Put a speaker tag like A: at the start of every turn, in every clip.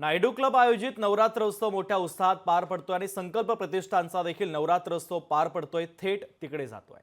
A: Naidu club आयोजित नवरात्रोत्सव मोठ्या उत्साहात पार पडतोय आणि संकल्प प्रतिष्ठानचा देखील नवरात्रोत्सव पार पडतोय थेट तिकडे जातोय.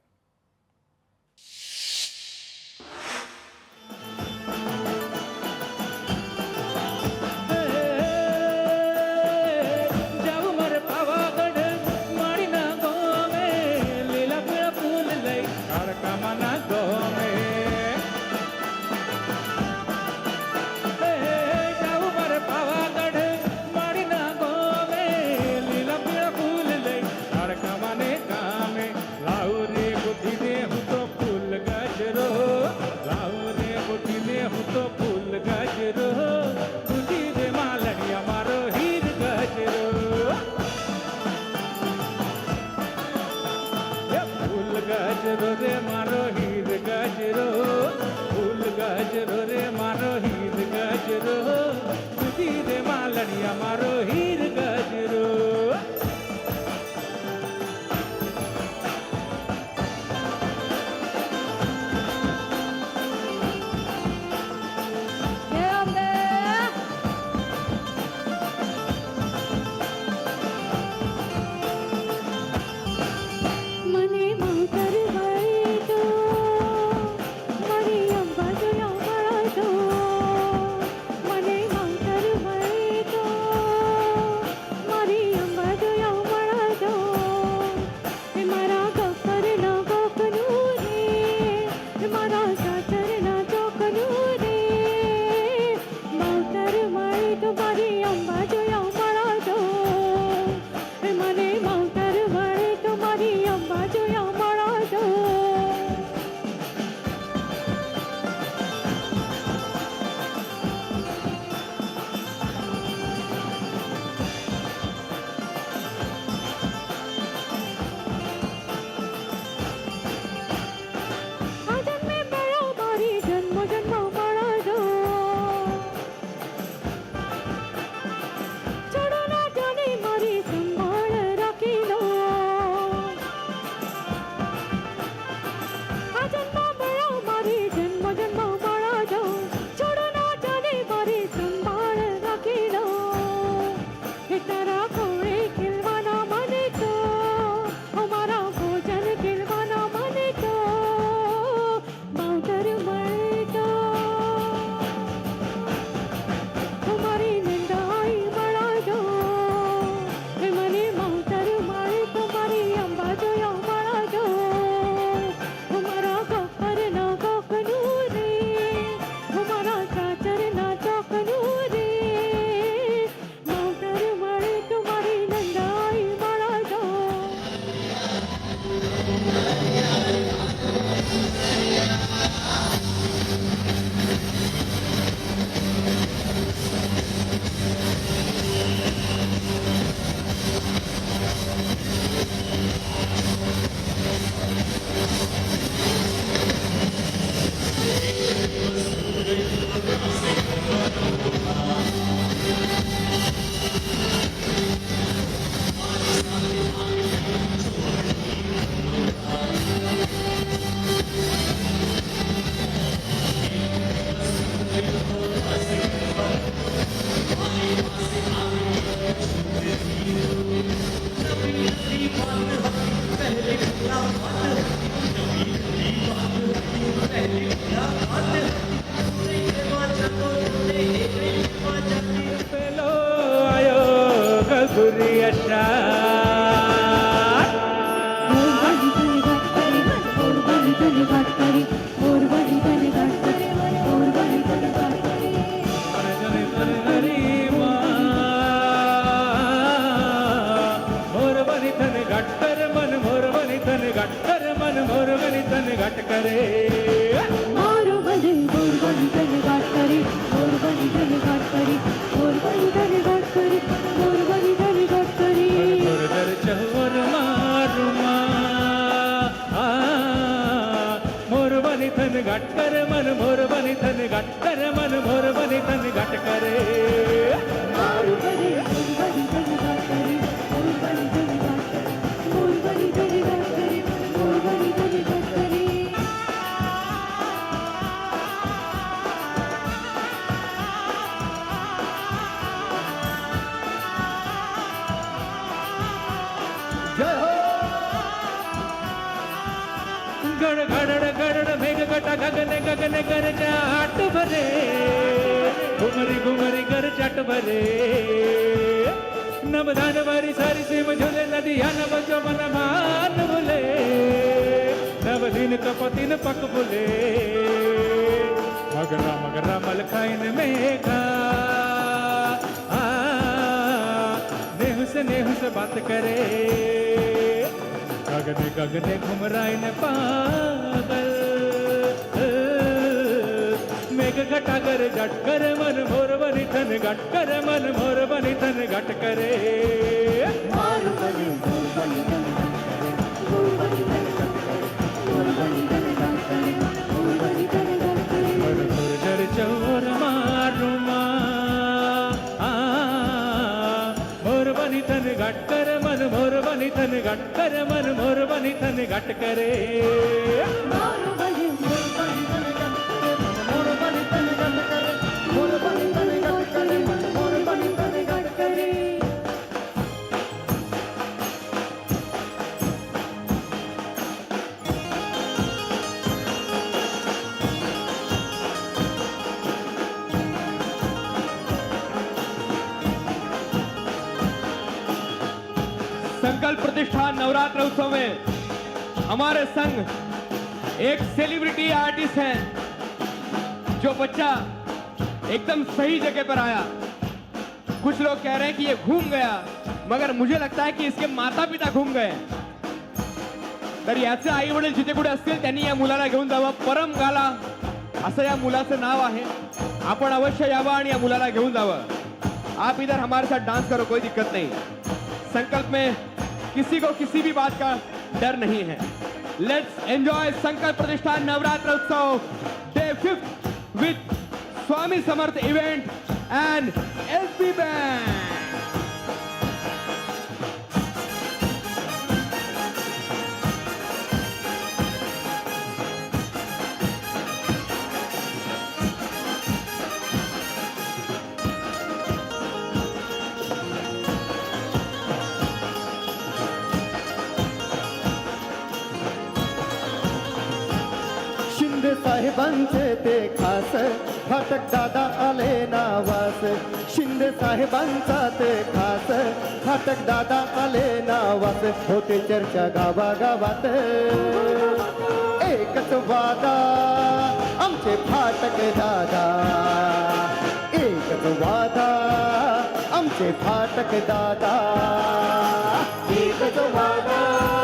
B: मन कर चाट भरे. घुमरी घुमरी कर चाट भरे. नवधान वारी सारी सीम झुले नदिया नव जो मन मान भुले. नवधीन दिन कपतिन पक बुले मगरा मगरा मलखाइन मेघा. आ, नेह से नेह से बात करे. गगने गगने घुमराइन पागल. मेघ घटा कर जट कर मन मोर बनी थन घट कर मन मोर बनी थन घट करे मन मोर जर चोर मारू आ मोर बनी थन घट कर मन मोर बनी थन घट कर मन मोर बनी थन घट करे
C: संकल्प प्रतिष्ठान नवरात्र उत्सव में हमारे संग एक सेलिब्रिटी आर्टिस्ट है जो बच्चा एकदम सही जगह पर आया। कुछ लोग कह रहे हैं कि ये घूम गया मगर मुझे लगता है कि इसके माता पिता घूम गए। तर याचे आई वडील जिथे कुठे असतील त्यांनी या मुलाला घेऊन जावं. परम गाला असं या मुलाचं नाव आहे. आपण अवश्य यावं आणि या मुलाला घेऊन जावं. आप इधर हमारे साथ डांस करो कोई दिक्कत नहीं। संकल्प में किसी को किसी भी बात का डर नहीं है। लेट्स एंजॉय संकल्प प्रतिष्ठान नवरात्र उत्सव। Day fifth with Swami Samarth event and S B
D: band साहेबांचे ते खास. फाटक दादा आले नावास. शिंदे साहेबांचा ते खास. फाटक दादा आले नावास. होते चर्चा गावागावात. एकच वादा आमचे फाटक दादा. एकच वादा आमचे फाटक दादा. एकच वादा.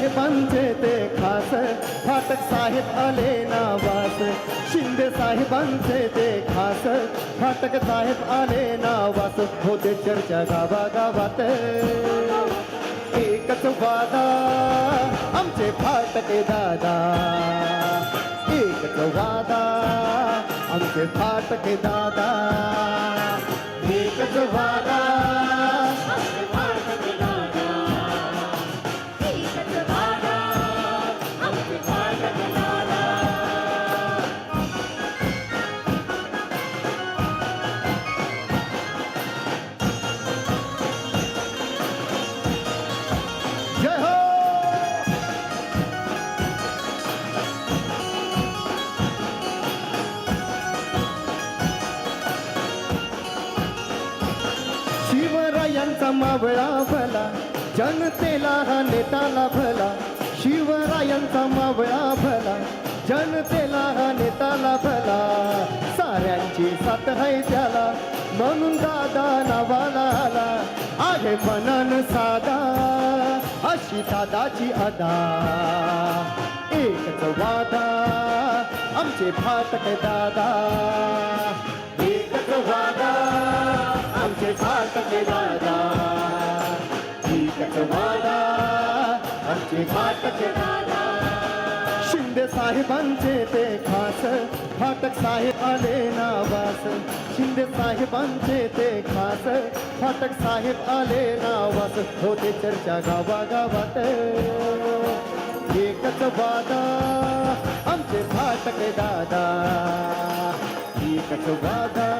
D: साहेबांचे ते खास. फाटक साहेब आले नावास शिंदे साहेबांचे ते खास. फाटक साहेब आले नावास होते चर्चा गावागावात. एकच वादा आमचे फाटके दादा. एकच वादा आमचे फाटके दादा. शिवरायांचा मावळा भला जनतेला हा नेताला भला शिवरायांचा मावळा भला जनतेला हा नेताला भला. साऱ्यांची साथ आहे त्याला म्हणून दादा नावाला आला. आहे मनान साधा अशी दादाची अदा. एकच वादा आमचे फाटक दादा. एकच वादा. आमचे फाटक दादा. एकच वादा आमचे घाटके दादा. शिंदे साहेबांचे ते खास फाटक साहेब आले नावास. शिंदे साहेबांचे ते खास फाटक साहेब आले नावास. होते चर्चा गावागावात. एकच वादा आमचे फाटक दादा. एकच वादा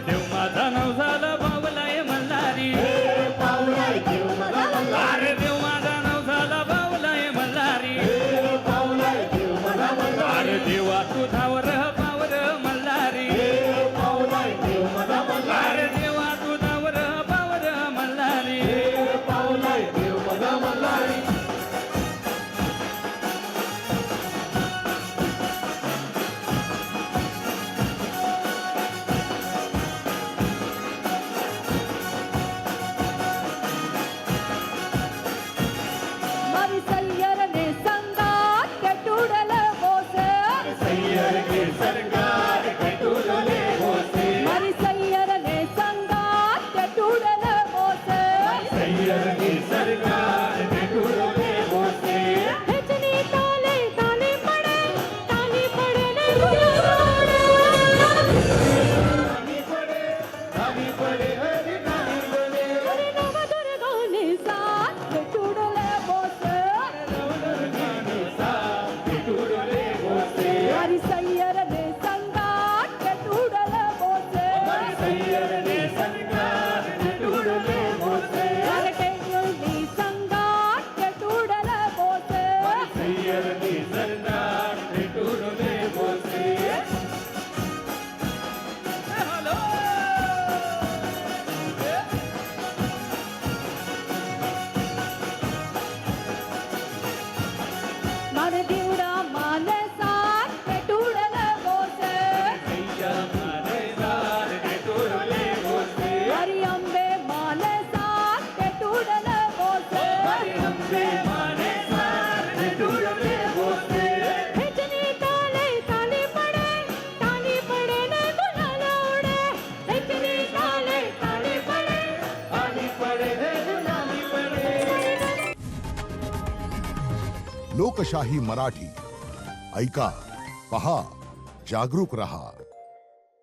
B: deu uma danada
E: लोकशाही मराठी. ऐका पहा जागरूक रहा.